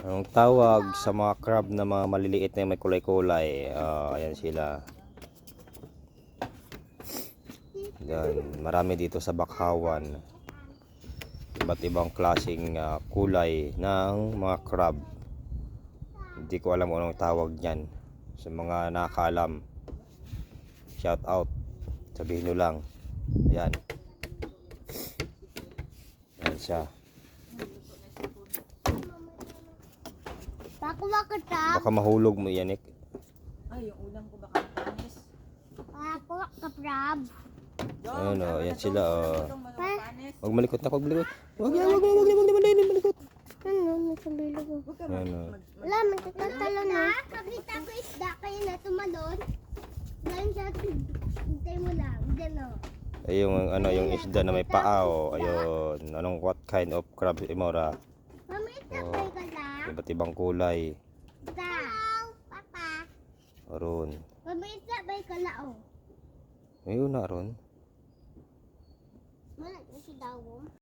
Ang tawag sa mga crab na mga maliliit na may kulay-kulay, ah, ayan sila. Yan, marami dito sa Bakhawan. Iba't ibang klaseng ah, kulay ng mga crab. Hindi ko alam kung anong tawag niyan. Sa mga nakakaalam, shout out. Sabihin nyo lang. Ayan. Ayan siya. Baka mahulog mo yan, eh. Ay, yung ulam ko baka panis. Pakuha ka prab. Ayun, oh, yan sila, oh. Panis. Huwag malikot na, huwag malikot. Huwag yan, huwag, huwag, huwag, huwag, huwag, huwag, malikot. Ano, nasa bilog ko. Oh. mag- Wala, magtatalon na. Kapita ko isda kayo na tumalon. Ngayon siya, hintay mo lang. O. Ay, yung ano, yung isda na may paa, oh. Ayun. Anong what kind of crab, Imora? Mami, isda Oh. kayo ka. Iba't ibang kulay. Hello, Papa. Aron. Ka na o. Ayun na, Aron. Wala, si Dawom.